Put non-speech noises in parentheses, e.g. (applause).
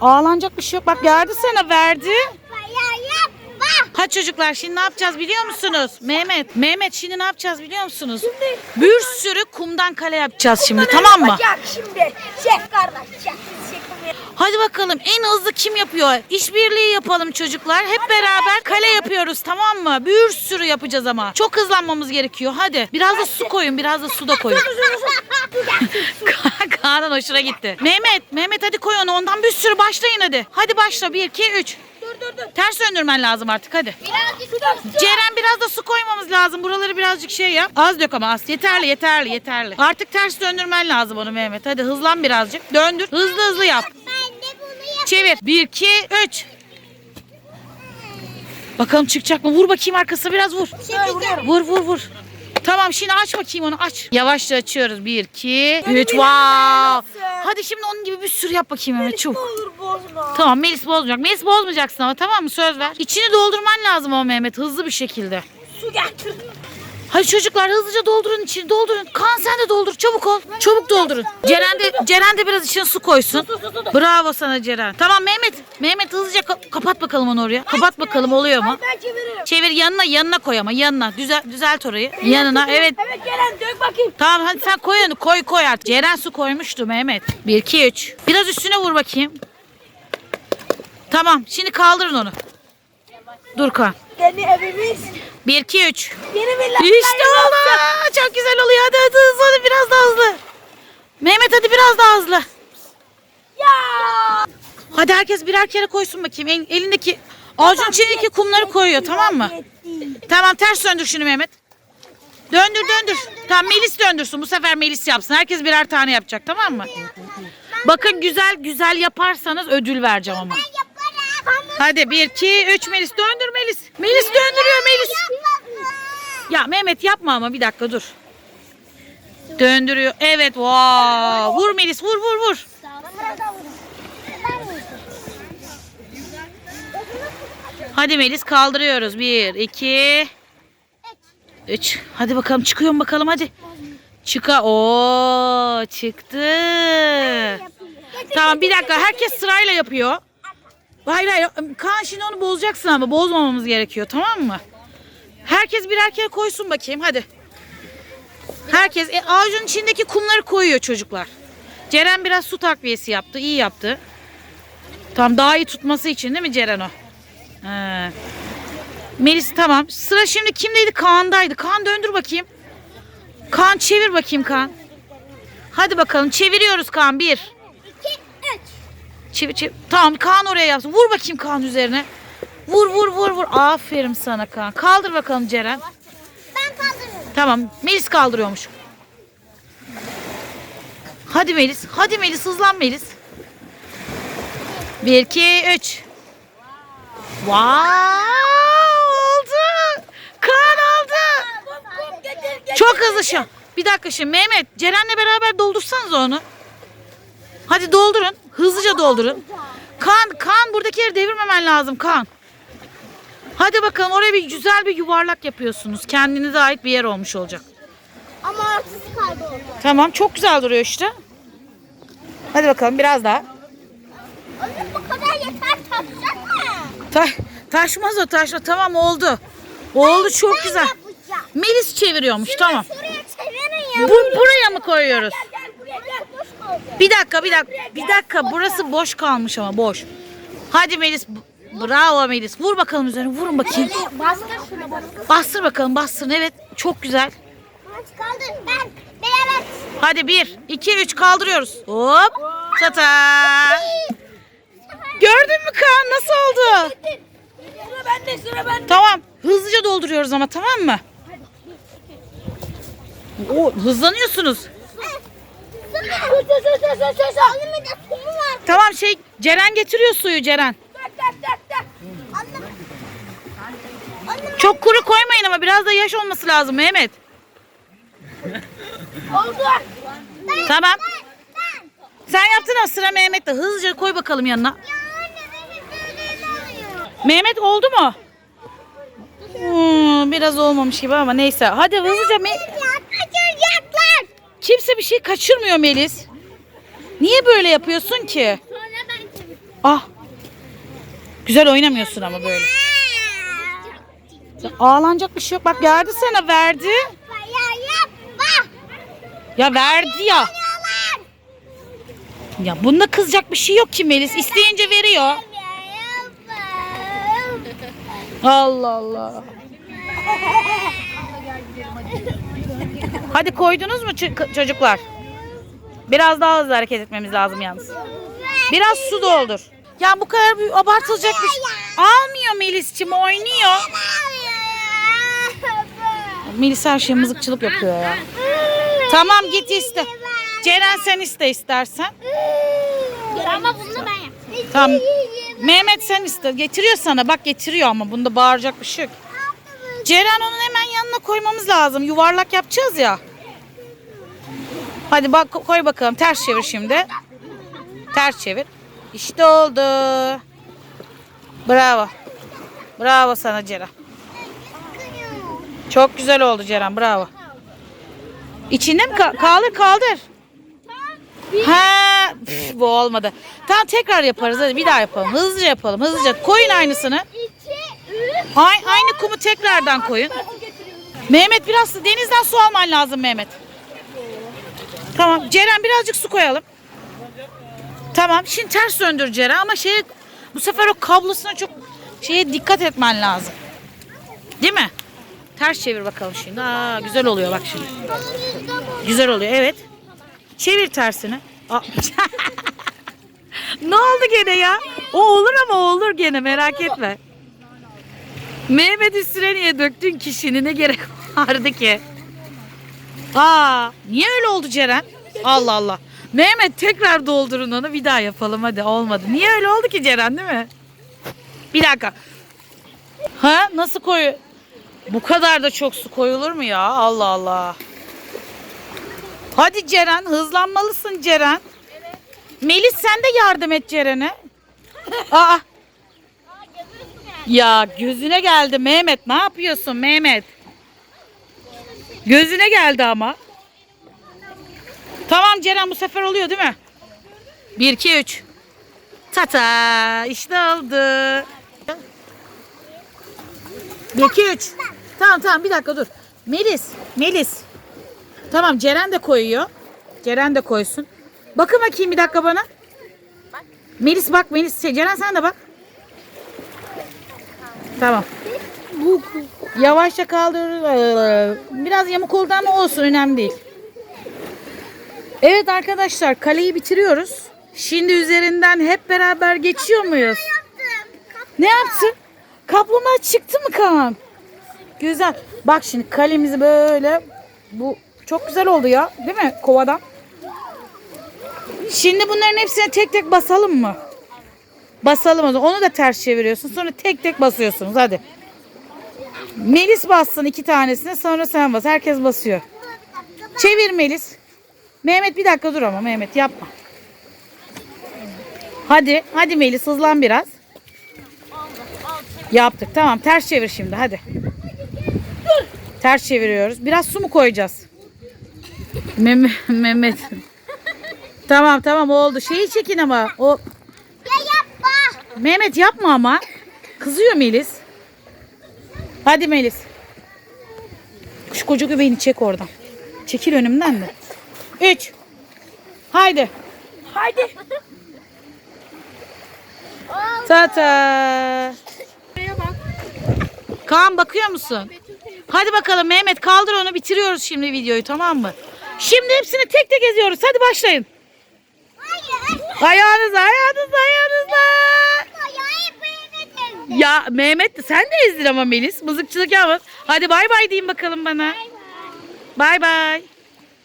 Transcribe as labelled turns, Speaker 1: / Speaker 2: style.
Speaker 1: Ağlanacak bir şey yok. Bak verdi sana verdi. Ha çocuklar şimdi ne yapacağız biliyor musunuz? Mehmet, Mehmet şimdi ne yapacağız biliyor musunuz? Bir sürü kumdan kale yapacağız şimdi tamam mı?
Speaker 2: Şimdi. Çek kardeş çek.
Speaker 1: Hadi bakalım en hızlı kim yapıyor? İşbirliği yapalım çocuklar. Hep beraber kale yapıyoruz tamam mı? Bir sürü yapacağız ama. Çok hızlanmamız gerekiyor. Hadi biraz da su koyun biraz da su da koyun. Ka- (laughs) Kaan'ın hoşuna gitti. Mehmet, Mehmet hadi koy onu. Ondan bir sürü başlayın hadi. Hadi başla. Bir, iki, üç.
Speaker 2: Dur dur.
Speaker 1: Ters döndürmen lazım artık hadi.
Speaker 2: Birazcık su.
Speaker 1: Ceren biraz da su koymamız lazım. Buraları birazcık şey yap. Az dök ama az. Yeterli yeterli yeterli. Artık ters döndürmen lazım onu Mehmet. Hadi hızlan birazcık. Döndür. Hızlı hızlı yap.
Speaker 2: Ben de bunu yapayım.
Speaker 1: Çevir. Bir, iki, üç. Bakalım çıkacak mı? Vur bakayım arkasına biraz vur.
Speaker 2: Çekeceğim.
Speaker 1: Vur vur vur. Tamam şimdi aç bakayım onu aç. Yavaşça açıyoruz. Bir, iki, üç. Wow. Hadi şimdi onun gibi bir sürü yap bakayım Mehmet çabuk.
Speaker 2: olur.
Speaker 1: Tamam Melis bozmayacak. Melis bozmayacaksın ama tamam mı? Söz ver. İçini doldurman lazım ama Mehmet hızlı bir şekilde.
Speaker 2: Su getir.
Speaker 1: Hadi çocuklar hızlıca doldurun içini doldurun. Kaan sen de doldur çabuk ol. Çabuk doldurun. Ceren de, Ceren de biraz içine su koysun. Bravo sana Ceren. Tamam Mehmet. Mehmet hızlıca ka- kapat bakalım onu oraya. Kapat bakalım oluyor mu?
Speaker 2: Ben çeviririm.
Speaker 1: Çevir yanına yanına koy ama yanına. Düzel, düzelt orayı. Yanına evet.
Speaker 2: Evet Ceren dök bakayım.
Speaker 1: Tamam hadi sen koy onu koy koy artık. Ceren su koymuştu Mehmet. 1 2 3. Biraz üstüne vur bakayım. Tamam şimdi kaldırın onu. Dur Kaan.
Speaker 2: Yeni evimiz.
Speaker 1: 1 2 3.
Speaker 2: Yeni villamız.
Speaker 1: İşte oldu. Çok güzel oluyor. Hadi hadi hızlı hadi biraz daha hızlı. Mehmet hadi biraz daha hızlı.
Speaker 2: Ya.
Speaker 1: Hadi herkes birer kere koysun bakayım. El- elindeki avucun içindeki kumları koyuyor tamam mı? Tamam ters döndür şunu Mehmet. Döndür döndür. Tamam Melis döndürsün. Bu sefer Melis yapsın. Herkes birer tane yapacak tamam mı? Bakın güzel güzel yaparsanız ödül vereceğim ama. Hadi 1 2 3 Melis döndür Melis. Melis döndürüyor Melis. Ya Mehmet yapma ama bir dakika dur. Döndürüyor. Evet. Wow. Vur Melis vur vur vur. Hadi Melis kaldırıyoruz. 1 2 3 Hadi bakalım çıkıyor bakalım hadi. Çıka. Oo çıktı. Tamam bir dakika herkes sırayla yapıyor. Hayır hayır Kaan şimdi onu bozacaksın ama bozmamamız gerekiyor tamam mı? Herkes birer kere koysun bakayım hadi. Herkes e, avucun içindeki kumları koyuyor çocuklar. Ceren biraz su takviyesi yaptı iyi yaptı. Tam daha iyi tutması için değil mi Ceren o? He. Melis tamam. Sıra şimdi kimdeydi? Kaan'daydı. Kaan döndür bakayım. Kaan çevir bakayım Kaan. Hadi bakalım çeviriyoruz Kaan. Bir. Çevir çevir. Tamam Kaan oraya yapsın. Vur bakayım Kaan üzerine. Vur vur vur vur. Aferin sana Kaan. Kaldır bakalım Ceren.
Speaker 2: Ben kaldırırım.
Speaker 1: Tamam. Melis kaldırıyormuş. Hadi Melis. Hadi Melis hızlan Melis. Bir, iki, üç. Wow! Oldu. Kaan aldı. Çok hızlı şu. an. Bir dakika şimdi Mehmet. Ceren'le beraber doldursanız onu. Hadi doldurun. Hızlıca doldurun. Kan, kan buradaki yeri devirmemen lazım kan. Hadi bakalım oraya bir güzel bir yuvarlak yapıyorsunuz. Kendinize ait bir yer olmuş olacak.
Speaker 2: Ama ortası kayboldu.
Speaker 1: Tamam çok güzel duruyor işte. Hadi bakalım biraz daha.
Speaker 2: Oğlum bu kadar yeter taşsana.
Speaker 1: Ta taşmaz o taşma. Tamam oldu. Oldu çok
Speaker 2: Ben
Speaker 1: güzel.
Speaker 2: yapacağım.
Speaker 1: Melis çeviriyormuş tamam.
Speaker 2: Şuraya çevirin ya.
Speaker 1: Bu, buraya mı koyuyoruz?
Speaker 2: Gel buraya gel. Boş kaldı.
Speaker 1: Bir dakika bir dakika. Bir dakika burası boş kalmış ama boş. Hadi Melis. Bravo Melis. Vur bakalım üzerine. Vurun bakayım.
Speaker 2: Bastır şunu bastır.
Speaker 1: Bastır bakalım bastır. Evet çok güzel.
Speaker 2: Hadi kaldır. Ben beraber.
Speaker 1: Hadi bir, iki, üç kaldırıyoruz. Hop. Tata. Gördün mü Kaan nasıl oldu?
Speaker 2: Sıra bende sıra bende.
Speaker 1: Tamam. Hızlıca dolduruyoruz ama tamam mı? Oo, hızlanıyorsunuz. Tamam şey Ceren getiriyor suyu Ceren. Çok kuru koymayın ama biraz da yaş olması lazım Mehmet.
Speaker 2: oldu.
Speaker 1: Tamam. Sen yaptın ama sıra Mehmet'te. Hızlıca koy bakalım yanına. Mehmet oldu mu? Hmm, biraz olmamış gibi ama neyse. Hadi hızlıca. Me-
Speaker 2: Kaçıracaklar.
Speaker 1: Kimse bir şey kaçırmıyor Melis. Niye böyle yapıyorsun ki? Ah. Güzel oynamıyorsun ama böyle. Ağlanacak bir şey yok. Bak verdi sana verdi.
Speaker 2: Ya
Speaker 1: verdi ya. Ya bunda kızacak bir şey yok ki Melis. İsteyince veriyor. Allah Allah. (laughs) Hadi koydunuz mu çocuklar? Biraz daha hızlı hareket etmemiz lazım yalnız. Biraz su doldur. Ya bu kadar büyük abartılacak bir şey. Almıyor Melis'cim oynuyor. Melis her şey mızıkçılık yapıyor ya. Tamam git iste. Ceren sen iste istersen.
Speaker 2: Ama bunu ben yaptım.
Speaker 1: Tamam. Mehmet sen iste. Getiriyor sana. Bak getiriyor ama bunda bağıracak bir şey yok. Ceren onun hemen yanına koymamız lazım. Yuvarlak yapacağız ya. Hadi bak koy bakalım. Ters çevir şimdi. Ters çevir. İşte oldu. Bravo. Bravo sana Ceren. Çok güzel oldu Ceren. Bravo. İçinde mi? ka- kaldır kaldır. Ha, püf, bu olmadı. Tamam tekrar yaparız. Hadi bir daha yapalım. Hızlıca yapalım. Hızlıca. Koyun aynısını. Ay- aynı kumu tekrardan koyun. Mehmet biraz su- denizden su alman lazım Mehmet. Tamam. Ceren birazcık su koyalım. Tamam. Şimdi ters döndür Ceren ama şey bu sefer o kablosuna çok şeye dikkat etmen lazım. Değil mi? Ters çevir bakalım şimdi. Aa, güzel oluyor bak şimdi. Güzel oluyor evet. Çevir tersini. (laughs) Ne oldu gene ya? O olur ama olur gene merak etme. Mehmet üstüne niye döktün kişini ne gerek vardı ki? Aa, niye öyle oldu Ceren? Allah Allah. Mehmet tekrar doldurun onu bir daha yapalım hadi olmadı. Niye öyle oldu ki Ceren değil mi? Bir dakika. Ha nasıl koyu? Bu kadar da çok su koyulur mu ya? Allah Allah. Hadi Ceren hızlanmalısın Ceren. Melis sen de yardım et Ceren'e. Aa. Ya gözüne geldi Mehmet. Ne yapıyorsun Mehmet? Gözüne geldi ama. Tamam Ceren bu sefer oluyor değil mi? 1 2 3. Tata işte oldu. 1 2 3. Tamam tamam bir dakika dur. Melis, Melis. Tamam Ceren de koyuyor. Ceren de koysun. Bakın bakayım bir dakika bana. Melis bak Melis. Şey, Ceren sen de bak. Tamam. Yavaşça kaldır. Biraz yamuk oldu ama olsun önemli değil. Evet arkadaşlar kaleyi bitiriyoruz. Şimdi üzerinden hep beraber geçiyor muyuz? Ne yaptın? Kaplumbağa çıktı mı Kaan? Güzel. Bak şimdi kalemizi böyle bu çok güzel oldu ya değil mi kovadan? Şimdi bunların hepsine tek tek basalım mı? Basalım o zaman. Onu da ters çeviriyorsun. Sonra tek tek basıyorsunuz. Hadi. Melis bassın iki tanesini. Sonra sen bas. Herkes basıyor. Çevir Melis. Mehmet bir dakika dur ama Mehmet yapma. Hadi. Hadi Melis hızlan biraz. Yaptık. Tamam. Ters çevir şimdi. Hadi. Ters çeviriyoruz. Biraz su mu koyacağız? Mehmet. (laughs) Mehmet. tamam tamam oldu. Şeyi çekin ama. O. Mehmet yapma ama. Kızıyor Melis. Hadi Melis. Şu koca göbeğini çek oradan. Çekil önümden de. Üç. Haydi. Haydi. Tata. Kaan bakıyor musun? Hadi bakalım Mehmet kaldır onu bitiriyoruz şimdi videoyu tamam mı? Şimdi hepsini tek tek eziyoruz. Hadi başlayın.
Speaker 2: Hayır.
Speaker 1: Ayağınız ayağınız ayağınızla.
Speaker 2: Ayağı beğenmedim.
Speaker 1: Ya Mehmet sen de ezdin ama Melis. Mızıkçılık yapma. Hadi bay bay deyin bakalım bana. Bay bay.